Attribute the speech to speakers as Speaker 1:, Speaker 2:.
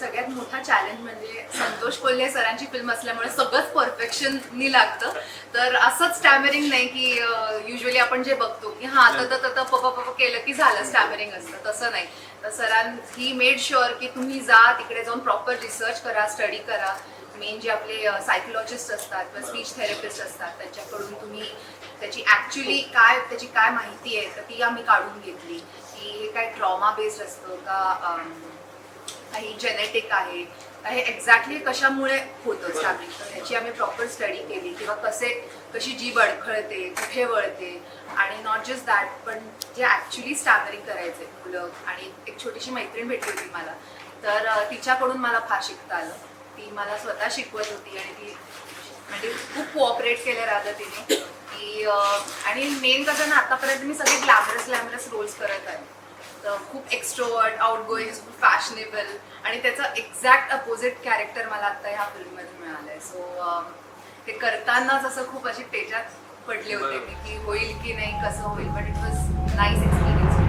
Speaker 1: सगळ्यात मोठा चॅलेंज म्हणजे संतोष कोल्हे सरांची फिल्म असल्यामुळे सगळंच परफेक्शननी लागतं. तर असंच स्टॅमरिंग नाही की युजली आपण जे बघतो की हा आता तर पप्पा पप पप केलं की झालं स्टॅमरिंग असतं. तसं नाही. तर सरां ही मेड शुअर की तुम्ही जा तिकडे जाऊन प्रॉपर रिसर्च करा स्टडी करा. मेन जे आपले सायकोलॉजिस्ट असतात किंवा स्पीच थेरपिस्ट असतात त्यांच्याकडून तुम्ही त्याची ॲक्च्युली काय त्याची काय माहिती आहे तर ती आम्ही काढून घेतली. की हे काय ट्रॉमा बेस्ड असतं का काही जेनेटिक आहे हे एक्झॅक्टली कशामुळे होतं स्टॅबिंग तर ह्याची आम्ही प्रॉपर स्टडी केली किंवा कसे कशी जीभ अडखळते कुठे वळते? आणि नॉट जस्ट दॅट पण जे ॲक्च्युली स्टॅमरिंग करायचे मुलं आणि एक छोटीशी मैत्रीण भेटली होती मला तर तिच्याकडून मला फार शिकता आलं. ती मला स्वतः शिकवत होती आणि ती म्हणजे खूप कोऑपरेट केलं राहतं तिने. की आणि मेन कसं ना आतापर्यंत मी सगळे ग्लॅमरस ग्लॅमरस रोल्स करत आहे खूप एक्स्ट्रोवर्ट आउट गोईंग खूप फॅशनेबल आणि त्याचं एक्झॅक्ट अपोजिट कॅरेक्टर मला आता ह्या फिल्ममध्ये मिळालंय. सो ते करतानाच असं खूप अशी पेजात पडले होते की होईल की नाही कसं होईल but it was nice experience